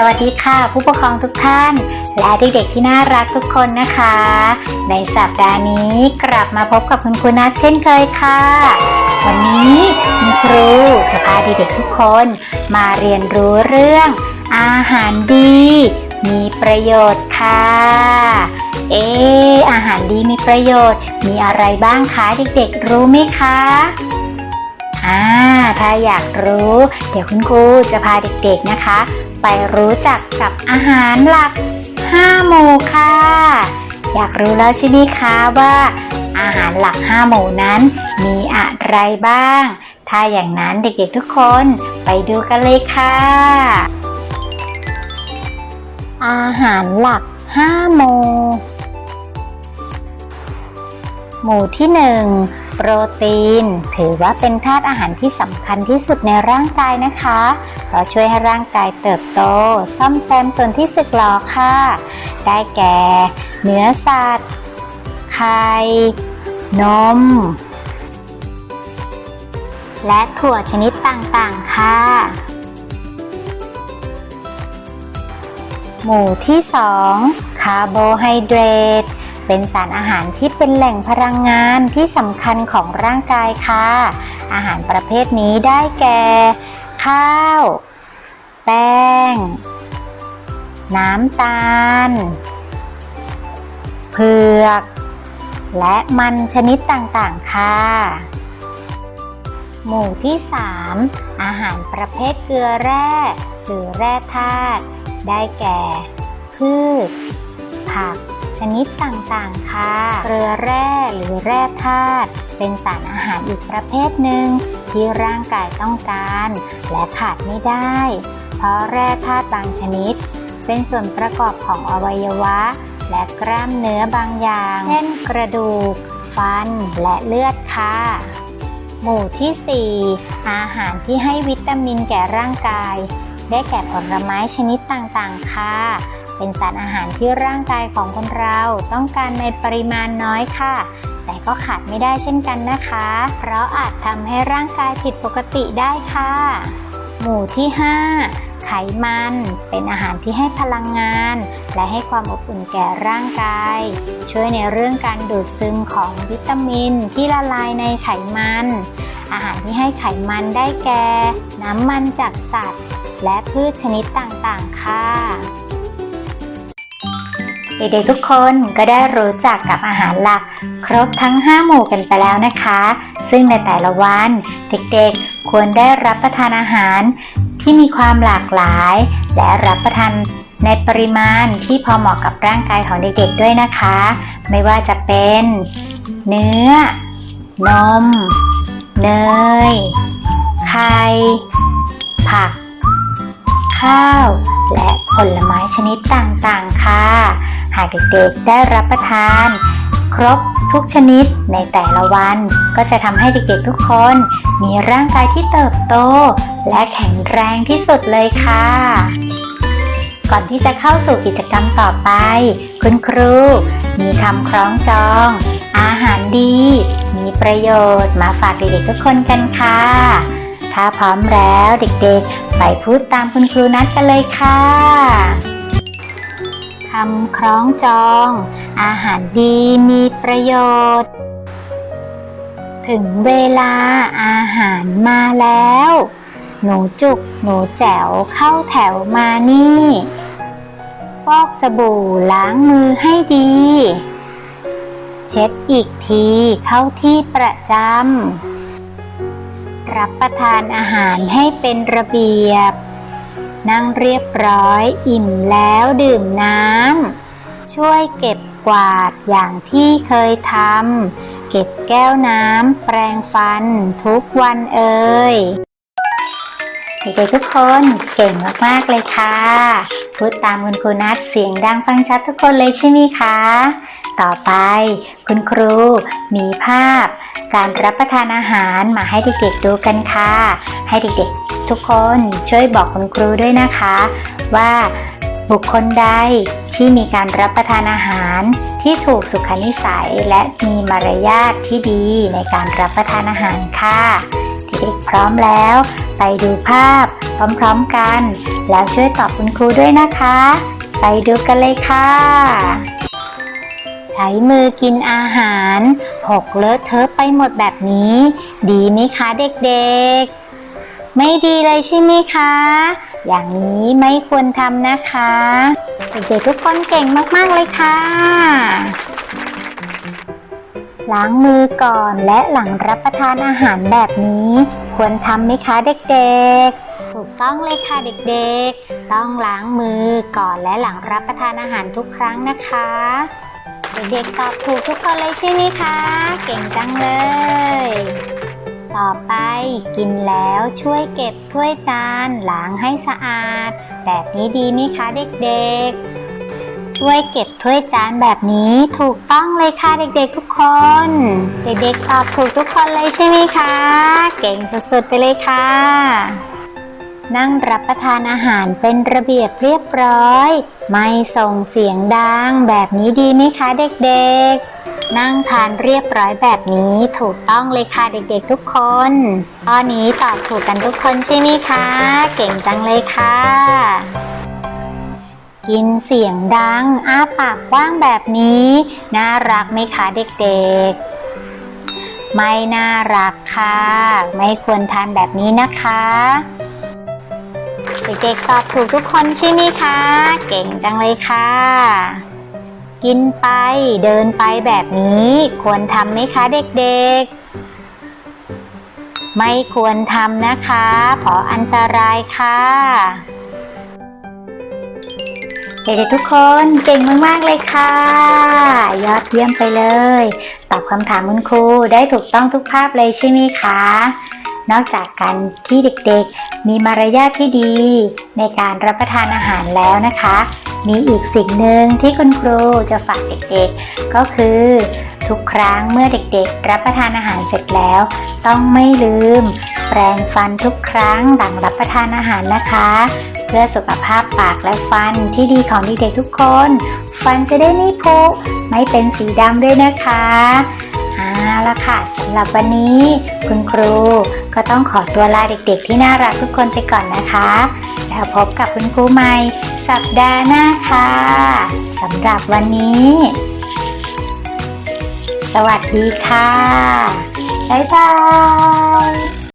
สวัสดีค่ะ ผู้ปกครองทุกท่าน และเด็กๆที่น่ารักทุกคนนะคะ ในสัปดาห์นี้กลับมาพบกับคุณครูนัทเช่นเคยค่ะ วันนี้คุณครูจะพาเด็กๆทุกคนมาเรียนรู้เรื่อง อาหารดี มีประโยชน์ค่ะ เอ๊ะอาหารดีมีประโยชน์ มีอะไรบ้างคะเด็กๆรู้ไหมคะอ่าถ้าอยากรู้ เดี๋ยวคุณครูจะพาเด็กๆนะคะ ไปรู้จักกับอาหารหลัก 5 หมู่ค่ะ อยากรู้แล้วใช่ไหมคะว่า อาหารหลัก 5 หมู่นั้นมีอะไรบ้าง ถ้าอย่างนั้นเด็กๆทุกคนไปดูกันเลยค่ะ อาหารหลัก 5 หมู่ หมู่ที่ 1 โปรตีน ถือว่าเป็นธาตุอาหารที่สำคัญที่สุดในร่างกายนะคะ เพราะช่วยให้ร่างกายเติบโต ซ่อมแซมส่วนที่สึกหรอค่ะ ได้แก่ เนื้อสัตว์ ไข่ นม และถั่วชนิดต่างๆ ค่ะ หมู่ที่ 2 คาร์โบไฮเดรต เป็นสารอาหารที่เป็นแหล่งพลังงานที่สำคัญของร่างกายค่ะ อาหารประเภทนี้ได้แก่ ข้าว แป้ง น้ำตาล เผือก และมันชนิดต่างๆ ค่ะ หมู่ที่ 3 อาหารประเภทเกลือแร่ หรือแร่ธาตุได้แก่พืชผัก ชนิดต่างๆ ค่ะ เกลือแร่หรือแร่ธาตุเป็นสารอาหารอีกประเภทหนึ่งที่ร่างกายต้องการ และขาดไม่ได้ เพราะแร่ธาตุบางชนิด เป็นส่วนประกอบของอวัยวะ และกล้ามเนื้อบางอย่าง เช่นกระดูก ฟัน และเลือดค่ะหมู่ที่ 4 อาหารที่ให้วิตามินแก่ร่างกาย ได้แก่ผลไม้ชนิดต่างๆ ค่ะ เป็นสารอาหารที่ร่างกายของคนเราต้องการในปริมาณน้อยค่ะ แต่ก็ขาดไม่ได้เช่นกันนะคะ เพราะอาจทำให้ร่างกายผิดปกติได้ค่ะ หมู่ที่ 5ไขมัน เป็นอาหารที่ให้พลังงาน และให้ความอบอุ่นแก่ร่างกาย ช่วยในเรื่องการดูดซึมของวิตามินที่ละลายในไขมัน อาหารที่ให้ไขมันได้แก่ น้ำมันจากสัตว์ และพืชชนิดต่างๆ ค่ะ เด็กๆทุกคนก็ได้รู้จักกับอาหารหลัก ครบทั้ง 5 หมู่กันไปแล้วนะคะ ซึ่งในแต่ละวัน เด็กๆควรได้รับประทานอาหารที่มีความหลากหลาย และรับประทานในปริมาณที่พอเหมาะกับร่างกายของเด็กๆด้วยนะคะ ไม่ว่าจะเป็น เนื้อ นม เนย ไข่ ผัก ข้าว และผลไม้ชนิดต่างๆค่ะากเด็กๆได้รับประทาน ครบทุกชนิดในแต่ละวัน ก็จะทำให้เด็กๆทุกคน มีร่างกายที่เติบโต และแข็งแรงที่สุดเลยค่ะ ก่อนที่จะเข้าสู่กิจกรรมต่อไป คุณครู มีคำคล้องจอง อาหารดี มีประโยชน์มาฝากเด็กๆทุกคนกันค่ะ ถ้าพร้อมแล้วเด็กๆ ไปพูดตามคุณครูนัดกันเลยค่ะำคล้องจอง อาหารดีมีประโยชน์ ถึงเวลาอาหารมาแล้ว หนูจุกหนูแจ๋วเข้าแถวมานี่ฟอกสบู่ล้างมือให้ดี เช็ดอีกทีเข้าที่ประจำรับประทานอาหารให้เป็นระเบียบ นั่งเรียบร้อยอิ่มแล้วดื่มน้ำช่วยเก็บกวาดอย่างที่เคยทำเก็บแก้วน้ำแปรงฟันทุกวันเอ่ยเด็กๆทุกคนเก่งมากๆเลยค่ะ พูดตามคุณครูนัดเสียงดังฟังชัดทุกคนเลยใช่ไหมคะ ต่อไปคุณครูมีภาพ การรับประทานอาหารมาให้เด็กๆดูกันค่ะ ให้เด็กๆ ทุกคนช่วยบอกคุณครูด้วยนะคะ ว่าบุคคลใดที่มีการรับประทานอาหารที่ถูกสุขนิสัย และมีมารยาทที่ดีในการรับประทานอาหารค่ะเด็กพร้อมแล้ว ไปดูภาพ พร้อมๆกัน แล้วช่วยตอบคุณครูด้วยนะคะ ไปดูกันเลยค่ะ ใช้มือกินอาหาร หกเลอะเทอะไปหมดแบบนี้ ดีไหมคะเด็กๆ ไม่ดีเลยใช่ไหมคะ อย่างนี้ไม่ควรทำนะคะเด็กๆทุกคนเก่งมากๆเลยค่ะ ล้างมือก่อนและหลังรับประทานอาหารแบบนี้ ควรทำไหมคะเด็กๆถูกต้องเลยค่ะเด็กๆ ต้องล้างมือก่อนและหลังรับประทานอาหารทุกครั้งนะคะ เด็กๆตอบถูกทุกคนเลยใช่ไหมคะ เก่งจังเลย กินแล้วช่วยเก็บถ้วยจานล้างให้สะอาด แบบนี้ดีไหมคะเด็กๆ ช่วยเก็บถ้วยจานแบบนี้ถูกต้องเลยค่ะเด็กๆทุกคน เด็กๆตอบถูกทุกคนเลยใช่ไหมคะ เก่งสุดๆไปเลยค่ะ นั่งรับประทานอาหารเป็นระเบียบเรียบร้อย ไม่ส่งเสียงดังแบบนี้ดีไหมคะเด็กๆ นั่งทานเรียบร้อยแบบนี้ถูกต้องเลยค่ะเด็กๆทุกคนข้อนี้ตอบถูกกันทุกคนใช่ไหมคะ เก่งจังเลยค่ะ กินเสียงดัง อ้าปากกว้างแบบนี้ น่ารักไหมคะเด็กๆไม่น่ารักค่ะ ไม่ควรทานแบบนี้นะคะ เด็กๆตอบถูกทุกคนใช่ไหมคะ เก่งจังเลยค่ะ กินไปเดินไปแบบนี้ ควรทำไหมคะเด็กๆ ไม่ควรทำนะคะเพราะอันตรายค่ะ เด็กๆทุกคนเก่งมากๆเลยค่ะ ยอดเยี่ยมไปเลย ตอบคำถามคุณครูได้ถูกต้องทุกภาพเลยใช่ไหมคะนอกจากการที่เด็กๆ มีมารยาทที่ดี ในการรับประทานอาหารแล้วนะคะ มีอีกสิ่งหนึ่งที่คุณครูจะฝากเด็กๆ ก็คือ ทุกครั้งเมื่อเด็กๆ รับประทานอาหารเสร็จแล้ว ต้องไม่ลืม แปรงฟันทุกครั้งหลังรับประทานอาหารนะคะ เพื่อสุขภาพปากและฟันที่ดีของเด็กๆทุกคน ฟันจะได้ไม่ผุไม่เป็นสีดำด้วยนะคะเอาละค่ะสำหรับวันนี้ คุณครูก็ต้องขอตัวลาเด็กๆ ที่น่ารักทุกคนไปก่อนนะคะ แล้วพบกับคุณครูใหม่ สัปดาห์หน้าค่ะสำหรับวันนี้ สวัสดีค่ะ บ๊ายบาย